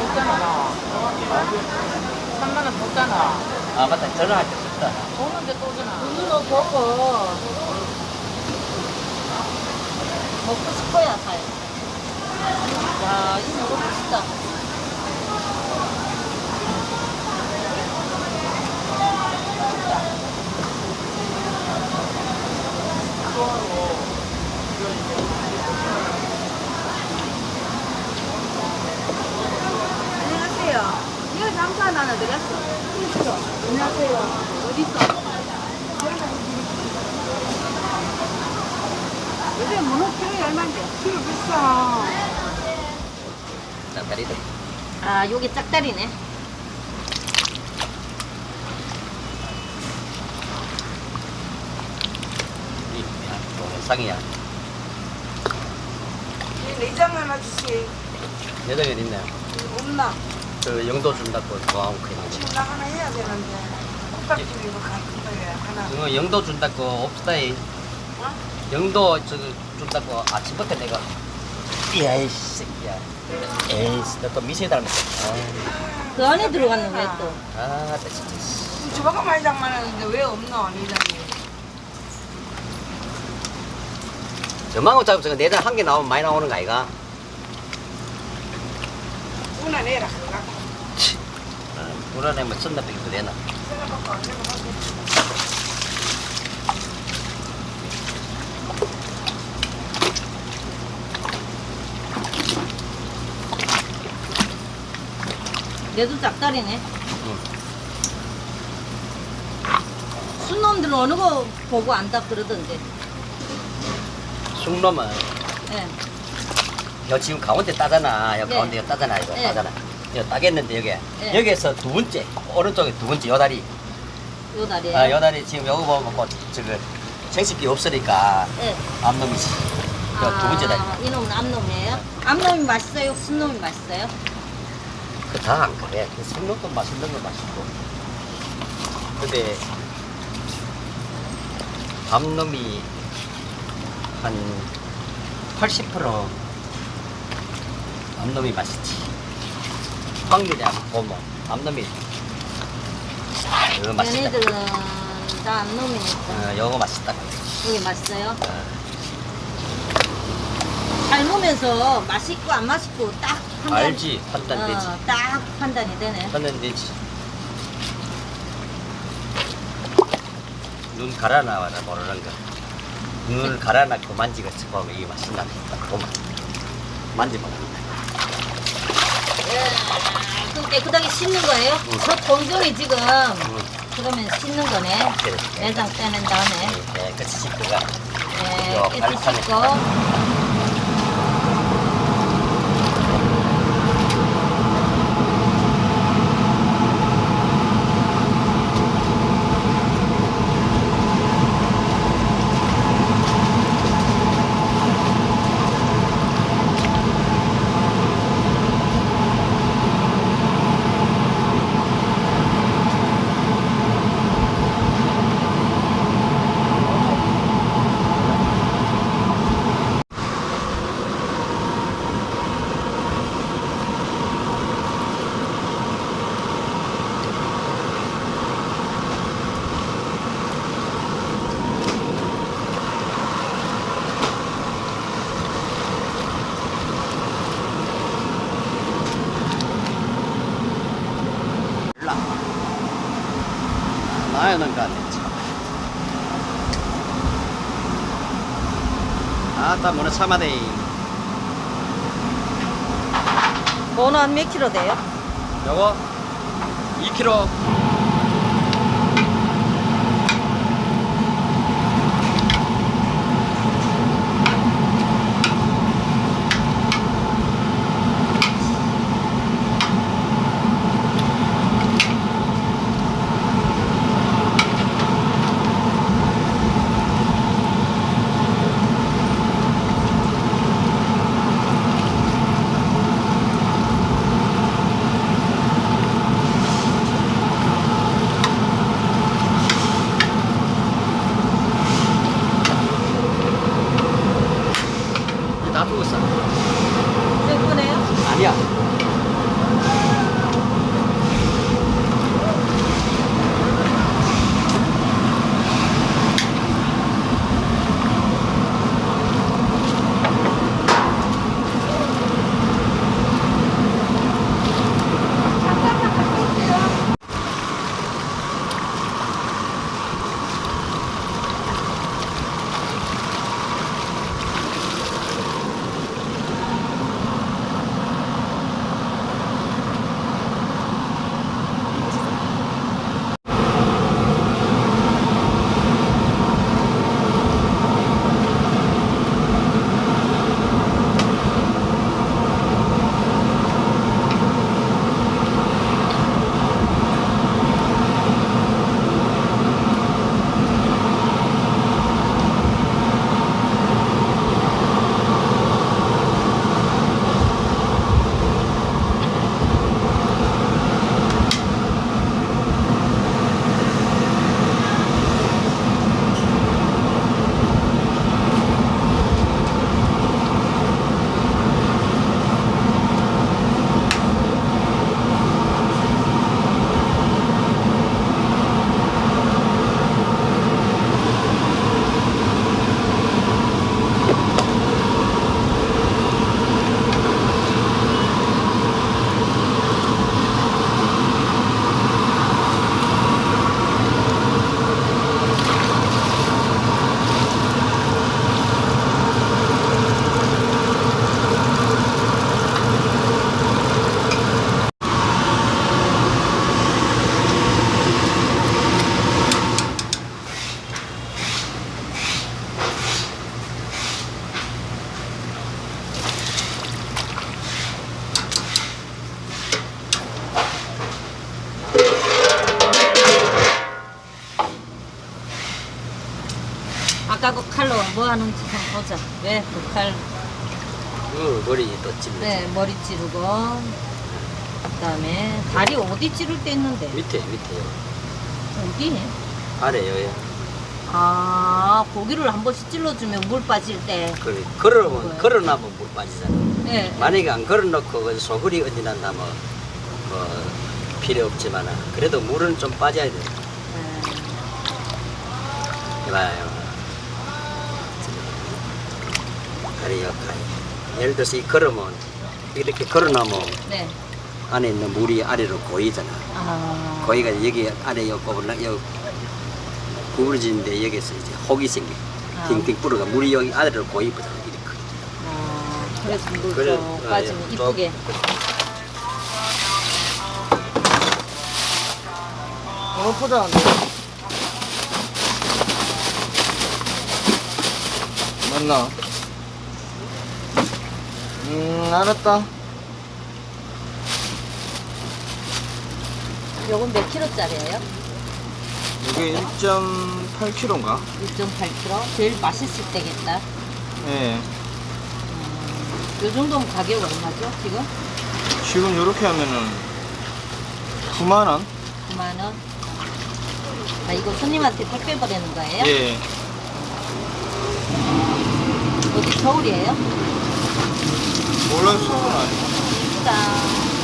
아까 3만 원 줬잖아 나. 3만 원 줬잖아. 아 맞다. 전화할 때 썼다. 줬는데 또 주나 눈으로 보고 먹고 싶어야 사요. 야, 이 너무 맛있다. 안녕하세요. 이거 장사 하나 드렸어. 안녕하세요. 어디 있어? 요새 문어 키로에 얼마인데? 키로 비싸. 짝다리들 아, 요게 짝다리네. 이 동영상이야 내장 하나 주시. 여덟 개 있네 없나? 그 영도 준다고 좋아하고 그냥 지금 나 하나 해야 되는데. 국밥집이고 갈 거예요. 하나. 그거 영도 준다고 없다 이 영도 저 준다고 아침부터 내가 야이 새끼야 에이씨 너또 미세 닮았어 그 안에 들어갔는 왜 또? 아, 아나 진짜 씨. 주바가 많이 장만하는데 왜 없노? 내장이. 저만고 잡으면 내장 한 개 나오면 많이 나오는 거 아이가? 누나 내라. 그거. 불안해면 썬다 빼기도 되나? 얘도 짝다리네. 응. 순놈들은 어느 거 보고 안다 그러던데. 숭놈은 예. 여 지금 가운데 따잖아. 여기 네. 가운데 여기 따잖아. 이거 네. 따잖아. 여기 따겠는데 여기 네. 여기에서 두 번째 오른쪽에 두 번째 요 다리. 요 다리에. 아, 요 다리 지금 요거 보면 뭐 저거 생식기 없으니까 예. 앞놈이지. 요두 번째 다리. 아, 이놈은 암놈이에요? 암놈이 맛있어요? 순놈이 맛있어요? 그다안 그래. 그 숭놈도 맛있는 건 맛있고. 근데 앞놈이 한 80% 앞놈이 맛있지. 확률이 안 보면 앞놈이 더 맛있다. 얘네들은 다 암놈이니까. 어, 요거 맛있다. 여기 맛있어요? 어, 삶으면서 맛있고 안 맛있고 딱 판단. 알지? 판단 되지. 어, 딱 판단이 되네. 판단 되지. 눈 갈아 나와라 모르는 거. 눈을 갈아 놔고 만지고 보면 이게 맛있나 싶다. 보면 만지면 예, 그럼 깨끗하게 씻는 거예요? 응. 저 동종이 지금 응. 그러면 씻는 거네. 그래. 내장 떼낸 다음에 깨끗이 씻고가 예, 요 깨끗이 발판에. 씻고 아따, 뭐는 참아대. 번호 한몇 킬로 돼요? 요거 2kg. 다죽 아까 그 칼로 뭐 하는지 좀 보자. 왜 그 칼? 그 머리 또 찔러. 네, 머리 찌르고. 그다음에 다리 어디 찌를 때 있는데? 밑에 밑에요. 어디? 아래요. 아, 고기를 한 번씩 찔러주면 물 빠질 때. 그 걸어면 뭐야? 걸어놔면 물 빠지잖아. 네. 만약에 안 걸어놓고 그 소굴이 어디 난다 뭐, 뭐 필요 없지만 그래도 물은 좀 빠져야 돼. 네. 이봐요. 그래요. 예를 들어서 이 걸으면 이렇게 걸어놓으면 네. 안에 있는 물이 아래로 고이잖아. 아. 고이가 여기 아래 요 꼬불라 요 구부러지는데 여기서 이제 혹이 생겨. 아. 띵띵 불어가 물이 여기 아래로 고이거든 이렇게. 아, 그래서 물 그래, 좀 아, 빠지면 예, 이쁘게. 어, 포장한다. 맞나? 음, 알았다. 요건 몇 킬로짜리예요? 이게 1.8kg인가? 1.8kg? 제일 맛있을 때겠다. 예. 요 정도면 가격 얼마죠, 지금? 지금 이렇게 하면은 9만원? 9만원? 아, 이거 손님한테 택배 보내는 거예요? 예. 어디 서울이에요? 몰라 수업은 아니고. 이쁘다.